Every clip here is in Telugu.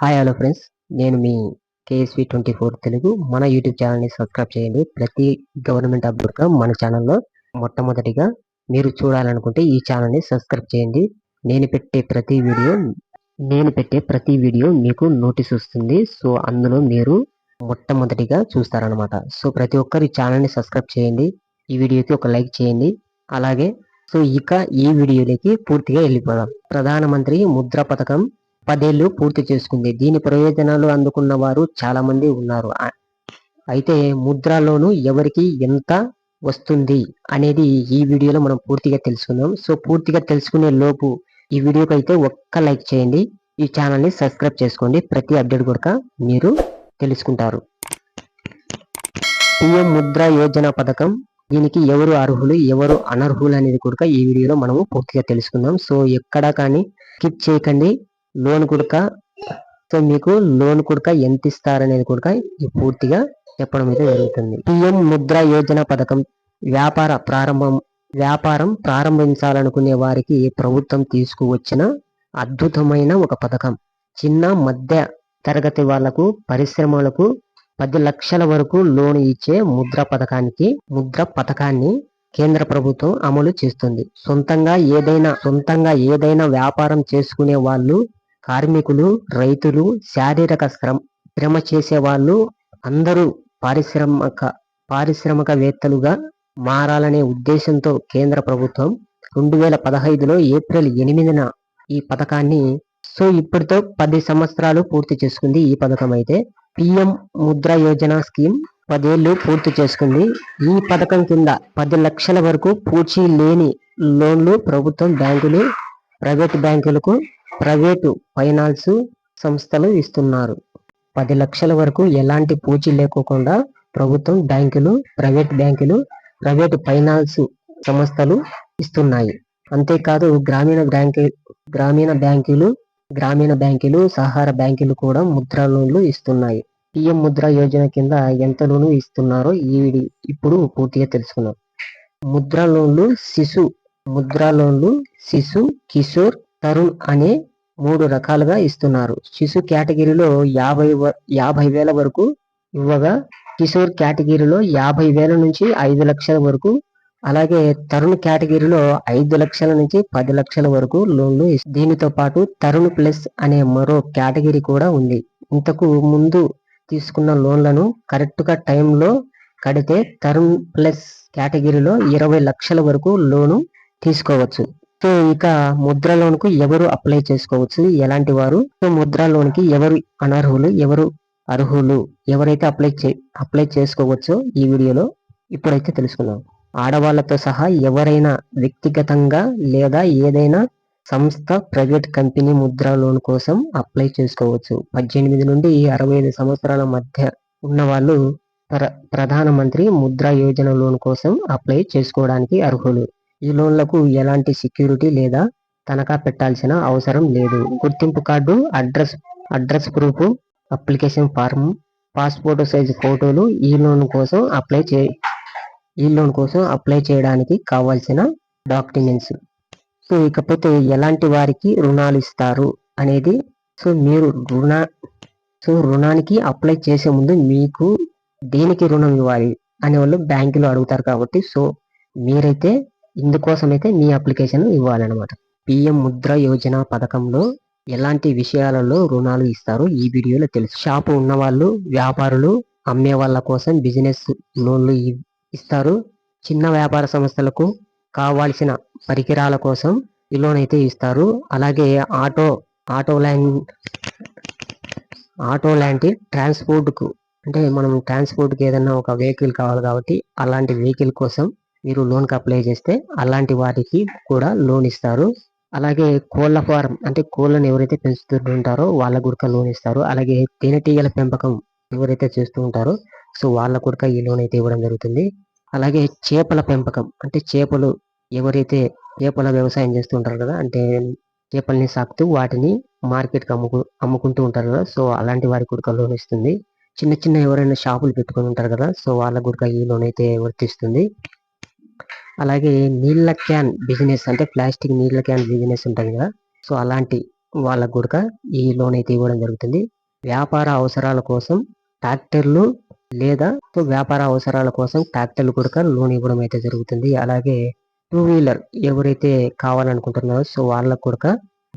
హాయ్ హలో ఫ్రెండ్స్ నేను మీ కేఎస్వి ట్వంటీ ఫోర్ తెలుగు. మన యూట్యూబ్ ఛానల్ని సబ్స్క్రైబ్ చేయండి. ప్రతి గవర్నమెంట్ అప్డేట్గా మన ఛానల్లో మొట్టమొదటిగా మీరు చూడాలనుకుంటే ఈ ఛానల్ని సబ్స్క్రైబ్ చేయండి. నేను పెట్టే ప్రతి వీడియో నేను పెట్టే ప్రతి వీడియో మీకు నోటీస్ వస్తుంది. సో అందులో మీరు మొట్టమొదటిగా చూస్తారనమాట సో ప్రతి ఒక్కరు ఈ ఛానల్ని సబ్స్క్రైబ్ చేయండి. ఈ వీడియోకి ఒక లైక్ చేయండి. అలాగే సో ఇక ఈ వీడియోలోకి పూర్తిగా వెళ్ళిపోదాం. ప్రధానమంత్రి ముద్ర పథకం పదేళ్ళు పూర్తి చేసుకుంది. దీని ప్రయోజనాలు అందుకున్న వారు చాలా మంది ఉన్నారు అయితే ముద్రలోను ఎవరికి ఎంత వస్తుంది అనేది ఈ వీడియోలో మనం పూర్తిగా తెలుసుకుందాం. సో పూర్తిగా తెలుసుకునే లోపు ఈ వీడియోకి అయితే ఒక్క లైక్ చేయండి. ఈ ఛానల్ని సబ్స్క్రైబ్ చేసుకోండి. ప్రతి అప్డేట్ కూడా మీరు తెలుసుకుంటారు. పిఎం ముద్ర యోజన పథకం దీనికి ఎవరు అర్హులు ఎవరు అనర్హులు అనేది కూడా ఈ వీడియోలో మనము పూర్తిగా తెలుసుకుందాం. సో ఎక్కడా కానీ స్కిప్ చేయకండి. లోన్ కుడక సో మీకు లోన్ కుడక ఎంత ఇస్తారనేది కుడక పూర్తిగా చెప్పడం అయితే జరుగుతుంది. పిఎం ముద్ర యోజన పథకం వ్యాపార ప్రారంభం వ్యాపారం ప్రారంభించాలనుకునే వారికి ప్రభుత్వం తీసుకువచ్చిన అద్భుతమైన ఒక పథకం. చిన్న మధ్య తరగతి వాళ్ళకు పరిశ్రమలకు పది లక్షల వరకు లోన్ ఇచ్చే ముద్ర పథకానికి ముద్ర పథకాన్ని కేంద్ర ప్రభుత్వం అమలు చేస్తుంది. సొంతంగా ఏదైనా సొంతంగా ఏదైనా వ్యాపారం చేసుకునే వాళ్ళు కార్మికులు రైతులు శారీరక శ్రమ శ్రమ చేసే వాళ్ళు అందరూ పారిశ్రామిక పారిశ్రామికవేత్తలుగా మారాలనే ఉద్దేశంతో కేంద్ర ప్రభుత్వం రెండు వేల పదహైదులో ఏప్రిల్ ఎనిమిదిన ఈ పథకాన్ని సో ఇప్పటితో పది సంవత్సరాలు పూర్తి చేసుకుంది ఈ పథకం అయితే. పిఎం ముద్ర యోజన స్కీమ్ పదేళ్ళు పూర్తి చేసుకుంది. ఈ పథకం కింద పది లక్షల వరకు పూచీ లేని లోన్లు ప్రభుత్వం బ్యాంకులు ప్రైవేట్ బ్యాంకులకు ప్రైవేటు ఫైనాన్స్ సంస్థలు ఇస్తున్నారు. పది లక్షల వరకు ఎలాంటి పూచీ లేకోకుండా ప్రభుత్వం బ్యాంకులు ప్రైవేట్ బ్యాంకులు ప్రైవేట్ ఫైనాన్స్ సంస్థలు ఇస్తున్నాయి. అంతేకాదు గ్రామీణ బ్యాంకు గ్రామీణ బ్యాంకులు గ్రామీణ బ్యాంకులు సహార బ్యాంకులు కూడా ముద్ర లోన్లు ఇస్తున్నాయి. పిఎం ముద్ర యోజన కింద ఎంత లోను ఇస్తున్నారో ఈ ఇప్పుడు పూర్తిగా తెలుసుకున్నాం ముద్ర లోన్లు శిశు ముద్ర లోన్లు శిశు కిషోర్ తరుణ్ అనే మూడు రకాలుగా ఇస్తున్నారు. శిశు కేటగిరీలో యాభై వ- యాభై వేల వరకు ఇవ్వగా కిషోర్ కేటగిరీలో యాభై వేల నుంచి ఐదు లక్షల వరకు అలాగే తరుణ్ కేటగిరీలో ఐదు లక్షల నుంచి పది లక్షల వరకు లోన్లు ఇస్- దీనితో పాటు తరుణ్ ప్లస్ అనే మరో కేటగిరీ కూడా ఉంది. ఇంతకు ముందు తీసుకున్న లోన్లను కరెక్ట్గా టైంలో కడితే తరుణ్ ప్లస్ కేటగిరీలో ఇరవై లక్షల వరకు లోను తీసుకోవచ్చు. సో ఇక ముద్ర లోన్కు ఎవరు అప్లై చేసుకోవచ్చు? ఎలాంటి వారు? సో ముద్ర లోన్కి ఎవరు అనర్హులు? ఎవరు అర్హులు? ఎవరైతే అప్లై చే అప్లై చేసుకోవచ్చో ఈ వీడియోలో ఇప్పుడైతే తెలుసుకుందాం. ఆడవాళ్ళతో సహా ఎవరైనా వ్యక్తిగతంగా లేదా ఏదైనా సంస్థ ప్రైవేట్ కంపెనీ ముద్ర లోన్ కోసం అప్లై చేసుకోవచ్చు. పద్దెనిమిది నుండి అరవై ఐదు సంవత్సరాల మధ్య ఉన్న వాళ్ళు ప్ర ప్రధానమంత్రి ముద్ర యోజన లోన్ కోసం అప్లై చేసుకోవడానికి అర్హులు. ఈ లోన్లకు ఎలాంటి సెక్యూరిటీ లేదా తనఖా పెట్టాల్సిన అవసరం లేదు. గుర్తింపు card address address proof application form passport size ఫోటోలు ఈ లోన్ కోసం అప్లై చే ఈ లోన్ కోసం అప్లై చేయడానికి కావాల్సిన డాక్యుమెంట్స్. సో ఇకపోతే ఎలాంటి వారికి రుణాలు ఇస్తారు అనేది సో మీరు రుణ సో రుణానికి అప్లై చేసే ముందు మీకు దేనికి రుణం ఇవ్వాలి అనే వాళ్ళు బ్యాంకులో అడుగుతారు కాబట్టి సో మీరైతే ఇందుకోసం అయితే మీ అప్లికేషన్ ఇవ్వాలన్నమాట. పిఎం ముద్ర యోజన పథకంలో ఎలాంటి విషయాలలో రుణాలు ఇస్తారు ఈ వీడియోలో తెలుసు. షాపు ఉన్నవాళ్ళు వ్యాపారులు అమ్మే వాళ్ళ కోసం బిజినెస్ లోన్లు ఇస్తారు. చిన్న వ్యాపార సంస్థలకు కావాల్సిన పరికరాల కోసం ఈ లోన్ అయితే ఇస్తారు. అలాగే ఆటో ఆటో లైన్ ఆటో లాంటి ట్రాన్స్పోర్ట్కు అంటే మనం ట్రాన్స్పోర్ట్కి ఏదైనా ఒక వెహికల్ కావాలి కాబట్టి అలాంటి వెహికల్ కోసం మీరు లోన్కి అప్లై చేస్తే అలాంటి వాటికి కూడా లోన్ ఇస్తారు. అలాగే కోళ్ళ ఫారం అంటే కోళ్ళను ఎవరైతే పెంచుతుంటారో వాళ్ళ కూడా లోన్ ఇస్తారు. అలాగే తేనెటీగల పెంపకం ఎవరైతే చేస్తూ ఉంటారో సో వాళ్ళ కూడా ఈ లోన్ అయితే ఇవ్వడం జరుగుతుంది. అలాగే చేపల పెంపకం అంటే చేపలు ఎవరైతే చేపల వ్యవసాయం చేస్తూ ఉంటారు కదా అంటే చేపల్ని సాకుతూ వాటిని మార్కెట్కి అమ్ముకు అమ్ముకుంటూ ఉంటారు కదా సో అలాంటి వారికి కూడా లోన్ ఇస్తుంది. చిన్న చిన్న ఎవరైనా షాపులు పెట్టుకొని ఉంటారు కదా సో వాళ్ళకు కూడా ఈ లోన్ అయితే వర్తిస్తుంది. అలాగే నీళ్ళ క్యాన్ బిజినెస్ అంటే ప్లాస్టిక్ నీళ్ళ క్యాన్ బిజినెస్ ఉంటుంది కదా. సో అలాంటి వాళ్ళకు కూడా ఈ లోన్ అయితే ఇవ్వడం జరుగుతుంది. వ్యాపార అవసరాల కోసం ట్రాక్టర్లు లేదా సో వ్యాపార అవసరాల కోసం ట్రాక్టర్లు కూడా లోన్ ఇవ్వడం అయితే జరుగుతుంది. అలాగే టూ వీలర్ ఎవరైతే కావాలనుకుంటున్నారో సో వాళ్ళకు కూడా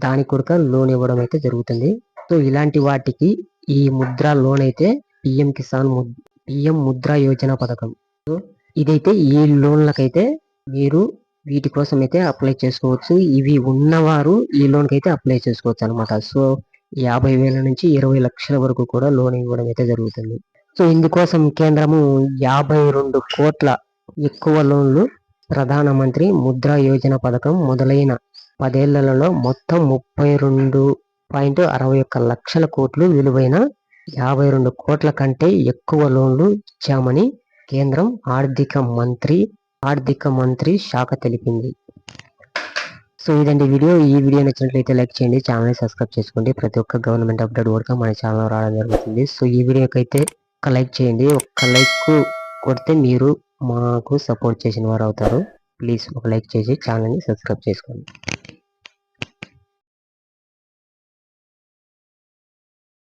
దానికి కూడా లోన్ ఇవ్వడం అయితే జరుగుతుంది. సో ఇలాంటి వాటికి ఈ ముద్ర లోన్ అయితే పిఎం కిసాన్ పిఎం ముద్ర యోజన పథకం. సో ఇదైతే ఈ లోన్లకైతే మీరు వీటి కోసం అయితే అప్లై చేసుకోవచ్చు. ఇవి ఉన్నవారు ఈ లోన్కి అయితే అప్లై చేసుకోవచ్చు అనమాట సో యాభై వేల నుంచి ఇరవై లక్షల వరకు కూడా లోన్ ఇవ్వడం అయితే జరుగుతుంది. సో ఇందుకోసం కేంద్రము యాభై రెండు కోట్ల ఎక్కువ లోన్లు ప్రధానమంత్రి ముద్రా యోజన పథకం మొదలైన పదేళ్ళలో మొత్తం ముప్పై రెండు పాయింట్ అరవై ఒక్క లక్షల కోట్లు విలువైన యాభై రెండు కోట్ల కంటే ఎక్కువ లోన్లు ఇచ్చామని కేంద్రం ఆర్థిక మంత్రి ఆర్థిక మంత్రి శాఖ తెలిపింది. సో ఇదండి వీడియో. ఈ వీడియో నచ్చినట్లయితే లైక్ చేయండి ఛానల్ సబ్స్క్రైబ్ చేసుకోండి. ప్రతి ఒక్క గవర్నమెంట్ అప్డేట్ కూడా మన ఛానల్ రావడం జరుగుతుంది. సో ఈ వీడియోకి అయితే ఒక లైక్ చేయండి. ఒక్క లైక్ కొడితే మీరు మాకు సపోర్ట్ చేసిన వారు అవుతారు. ప్లీజ్ ఒక లైక్ చేసి ఛానల్ని సబ్స్క్రైబ్ చేసుకోండి.